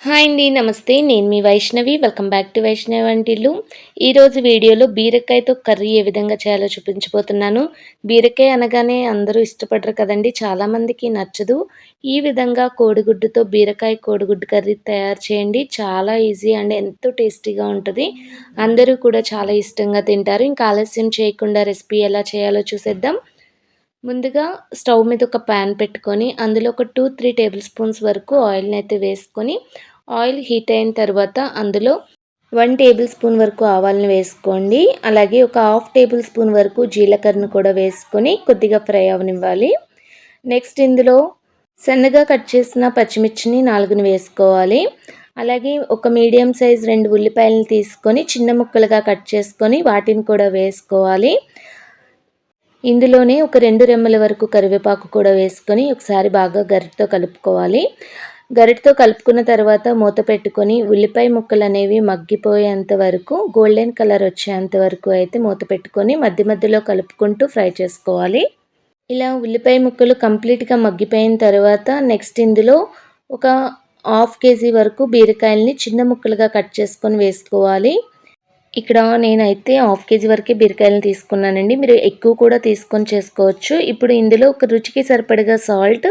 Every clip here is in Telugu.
హాయ్ అండి నమస్తే. నేను మీ Vaishnavi. Welcome back to Vaishnavi వంటిల్లు. ఈరోజు వీడియోలో బీరకాయతో కర్రీ ఏ విధంగా చేయాలో చూపించబోతున్నాను. బీరకాయ అనగానే అందరూ ఇష్టపడరు కదండి చాలామందికి నచ్చదు. ఈ విధంగా కోడిగుడ్డుతో బీరకాయ కోడిగుడ్డు కర్రీ తయారు చేయండి. చాలా ఈజీ అండ్ ఎంతో టేస్టీగా ఉంటుంది. అందరూ కూడా చాలా ఇష్టంగా తింటారు. ఇంకా ఆలస్యం చేయకుండా రెసిపీ ఎలా చేయాలో చూసేద్దాం. ముందుగా స్టవ్ మీద ఒక ప్యాన్ పెట్టుకొని అందులో ఒక టూ త్రీ టేబుల్ స్పూన్స్ వరకు ఆయిల్ని అయితే వేసుకొని ఆయిల్ హీట్ అయిన తర్వాత అందులో వన్ టేబుల్ స్పూన్ వరకు ఆవాలను వేసుకోండి. అలాగే ఒక హాఫ్ టేబుల్ స్పూన్ వరకు జీలకర్రను కూడా వేసుకొని కొద్దిగా ఫ్రై అవనివ్వాలి. నెక్స్ట్ ఇందులో సన్నగా కట్ చేసిన పచ్చిమిర్చిని నాలుగుని వేసుకోవాలి. అలాగే ఒక మీడియం సైజ్ రెండు ఉల్లిపాయలను తీసుకొని చిన్న ముక్కలుగా కట్ చేసుకొని వాటిని కూడా వేసుకోవాలి. ఇందులోనే ఒక రెండు రెమ్మల వరకు కరివేపాకు కూడా వేసుకొని ఒకసారి బాగా గరిటతో కలుపుకోవాలి. గరిటతో కలుపుకున్న తర్వాత మూత పెట్టుకొని ఉల్లిపాయ ముక్కలు అనేవి మగ్గిపోయేంత వరకు గోల్డెన్ కలర్ వచ్చేంత వరకు అయితే మూత పెట్టుకొని మధ్య మధ్యలో కలుపుకుంటూ ఫ్రై చేసుకోవాలి. ఇలా ఉల్లిపాయ ముక్కలు కంప్లీట్గా మగ్గిపోయిన తర్వాత నెక్స్ట్ ఇందులో ఒక హాఫ్ కేజీ వరకు బీరకాయలని చిన్న ముక్కలుగా కట్ చేసుకొని వేసుకోవాలి. ఇక్కడ నేనైతే హాఫ్ కేజీ వరకే బీరకాయలను తీసుకున్నానండి. మీరు ఎక్కువ కూడా తీసుకొని చేసుకోవచ్చు. ఇప్పుడు ఇందులో ఒక రుచికి సరిపడగా సాల్ట్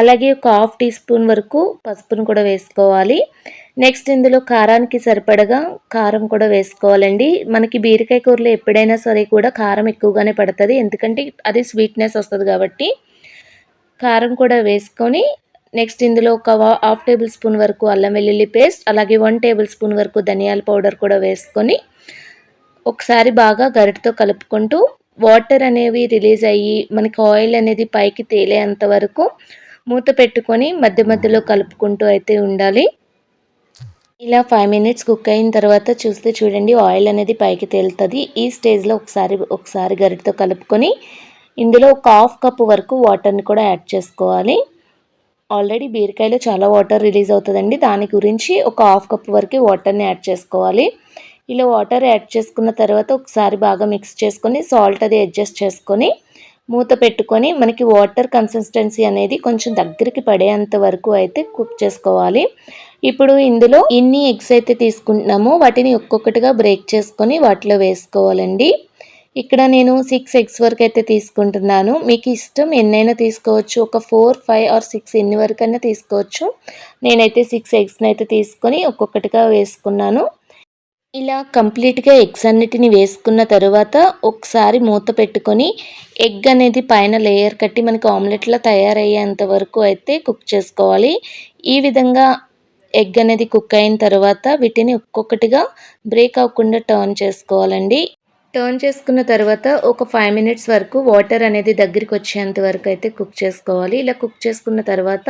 అలాగే ఒక హాఫ్ టీ స్పూన్ వరకు పసుపును కూడా వేసుకోవాలి. నెక్స్ట్ ఇందులో కారానికి సరిపడగా కారం కూడా వేసుకోవాలండి. మనకి బీరకాయ కూరలో ఎప్పుడైనా సరే కూడా కారం ఎక్కువగానే పడుతుంది. ఎందుకంటే అది స్వీట్నెస్ వస్తుంది కాబట్టి కారం కూడా వేసుకొని నెక్స్ట్ ఇందులో ఒక హాఫ్ టేబుల్ స్పూన్ వరకు అల్లం వెల్లుల్లి పేస్ట్ అలాగే వన్ టేబుల్ స్పూన్ వరకు ధనియాల పౌడర్ కూడా వేసుకొని ఒకసారి బాగా గరిటతో కలుపుకుంటూ వాటర్ అనేవి రిలీజ్ అయ్యి మనకి ఆయిల్ అనేది పైకి తేలేంత వరకు మూత పెట్టుకొని మధ్య మధ్యలో కలుపుకుంటూ అయితే ఉండాలి. ఇలా ఫైవ్ మినిట్స్ కుక్ అయిన తర్వాత చూస్తే చూడండి ఆయిల్ అనేది పైకి తేలుతుంది. ఈ స్టేజ్లో ఒకసారి ఒకసారి గరిటతో కలుపుకొని ఇందులో ఒక హాఫ్ కప్ వరకు వాటర్ని కూడా యాడ్ చేసుకోవాలి. ఆల్రెడీ బీరకాయలో చాలా వాటర్ రిలీజ్ అవుతుందండి. దాని గురించి ఒక హాఫ్ కప్ వరకు వాటర్ని యాడ్ చేసుకోవాలి. ఇలా వాటర్ యాడ్ చేసుకున్న తర్వాత ఒకసారి బాగా మిక్స్ చేసుకొని సాల్ట్ అది అడ్జస్ట్ చేసుకొని మూత పెట్టుకొని మనకి వాటర్ కన్సిస్టెన్సీ అనేది కొంచెం దగ్గరికి పడేంత వరకు అయితే కుక్ చేసుకోవాలి. ఇప్పుడు ఇందులో ఎన్ని ఎగ్స్ అయితే తీసుకుంటున్నామో వాటిని ఒక్కొక్కటిగా బ్రేక్ చేసుకొని వాటిలో వేసుకోవాలండి. ఇక్కడ నేను సిక్స్ ఎగ్స్ వరకు అయితే తీసుకుంటున్నాను. మీకు ఇష్టం ఎన్నైనా తీసుకోవచ్చు. ఒక ఫోర్ ఫైవ్ ఆర్ సిక్స్ ఎన్ని వరకు అయినా తీసుకోవచ్చు. నేనైతే సిక్స్ ఎగ్స్ని అయితే తీసుకొని ఒక్కొక్కటిగా వేసుకున్నాను. ఇలా కంప్లీట్గా ఎగ్స్ అన్నిటిని వేసుకున్న తర్వాత ఒకసారి మూత పెట్టుకొని ఎగ్ అనేది పైన లేయర్ కట్టి మనకి ఆమ్లెట్లా తయారయ్యేంత వరకు అయితే కుక్ చేసుకోవాలి. ఈ విధంగా ఎగ్ అనేది కుక్ అయిన తర్వాత వీటిని ఒక్కొక్కటిగా బ్రేక్ అవ్వకుండా టర్న్ చేసుకోవాలండి. టర్న్ చేసుకున్న తర్వాత ఒక ఫైవ్ మినిట్స్ వరకు వాటర్ అనేది దగ్గరికి వచ్చేంత వరకు అయితే కుక్ చేసుకోవాలి. ఇలా కుక్ చేసుకున్న తర్వాత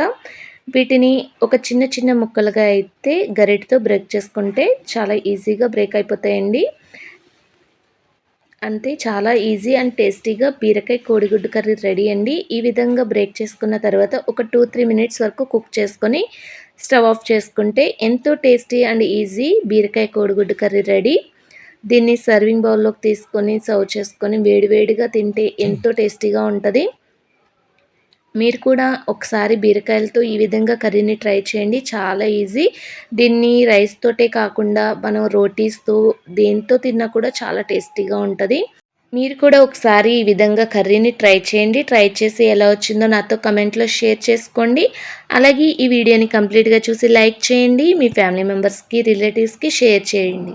వీటిని ఒక చిన్న చిన్న ముక్కలుగా అయితే గరిటతో బ్రేక్ చేసుకుంటే చాలా ఈజీగా బ్రేక్ అయిపోతాయండి. అంతే చాలా ఈజీ అండ్ టేస్టీగా బీరకాయ కోడిగుడ్డు కర్రీ రెడీ అండి. ఈ విధంగా బ్రేక్ చేసుకున్న తర్వాత ఒక టూ త్రీ మినిట్స్ వరకు కుక్ చేసుకొని స్టవ్ ఆఫ్ చేసుకుంటే ఎంతో టేస్టీ అండ్ ఈజీ బీరకాయ కోడిగుడ్డు కర్రీ రెడీ. దీన్ని సర్వింగ్ బౌల్లోకి తీసుకొని సర్వ్ చేసుకొని వేడివేడిగా తింటే ఎంతో టేస్టీగా ఉంటుంది. మీరు కూడా ఒకసారి బీరకాయలతో ఈ విధంగా కర్రీని ట్రై చేయండి. చాలా ఈజీ. దీన్ని రైస్ తోటే కాకుండా మనం రోటీస్తో దేంతో తిన్నా కూడా చాలా టేస్టీగా ఉంటుంది. మీరు కూడా ఒకసారి ఈ విధంగా కర్రీని ట్రై చేయండి. ట్రై చేసి ఎలా వచ్చిందో నాతో కమెంట్లో షేర్ చేసుకోండి. అలాగే ఈ వీడియోని కంప్లీట్గా చూసి లైక్ చేయండి. మీ ఫ్యామిలీ మెంబర్స్కి రిలేటివ్స్కి షేర్ చేయండి.